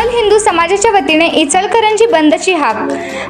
सकल हिंदू समाजाच्या वतीने इचलकरंजी बंदची हाक.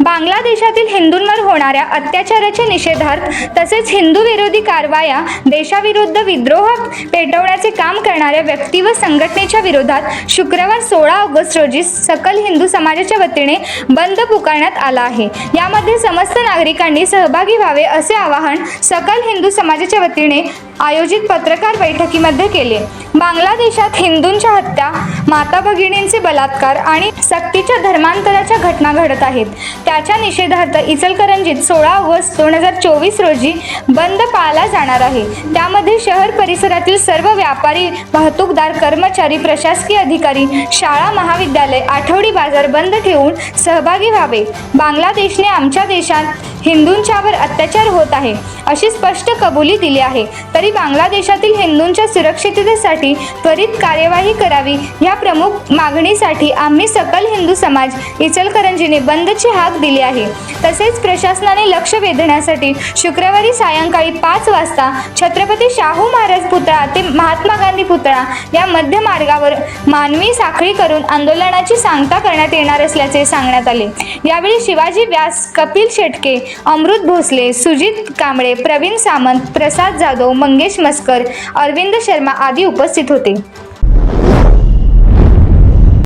बांगलादेशातील हिंदूंवर होणाऱ्या अत्याचाराच्या निषेधार्थ तसेच हिंदू विरोधी कारवाया देशाविरुद्ध विद्रोह पेटवण्याचे काम करणाऱ्या व्यक्ती व संघटनेच्या विरोधात शुक्रवार सोळा ऑगस्ट रोजी सकल हिंदू समाजाच्या वतीने बंद पुकारण्यात आला आहे. यामध्ये समस्त नागरिकांनी सहभागी व्हावे असे आवाहन सकल हिंदू समाजाच्या वतीने आयोजित पत्रकार बैठकीमध्ये केले. बांगलादेशात हिंदूंच्या हत्या माता भगिनींचे बलात्कार आणि सक्तीच्या धर्मांतराच्या घटना घडत आहेत. त्याच्या निषेधार्थ इचलकरंजीत सोळा ऑगस्ट दोन हजार चोवीस रोजी बंद पाळला जाणार आहे. त्यामध्ये शहर परिसरातील सर्व व्यापारी वाहतूकदार कर्मचारी प्रशासकीय अधिकारी शाळा महाविद्यालय आठवडी बाजार बंद ठेवून सहभागी व्हावे. बांगलादेशने आमच्या देशात हिंदूंच्यावर अत्याचार होत आहे अशी स्पष्ट कबुली दिली आहे. तरी बांगलादेशातील हिंदूंच्या सुरक्षिततेसाठी त्वरित कार्यवाही करावी या प्रमुख मागणीसाठी आम्ही सकल हिंदू समाज इचलकरंजीने बंदची हाक दिली आहे. तसेच प्रशासनाने लक्ष वेधण्यासाठी शुक्रवारी सायंकाळी पाच वाजता छत्रपती शाहू महाराज पुतळा ते महात्मा गांधी पुतळा या मध्य मार्गावर मानवी साखळी करून आंदोलनाची सांगता करण्यात येणार असल्याचे सांगण्यात आले. यावेळी शिवाजी व्यास कपिल शेटके अमृत भोसले सुजित कांबळे प्रवीण सामंत प्रसाद जाधव मंगेश मस्कर अरविंद शर्मा आदी उपस्थित होते.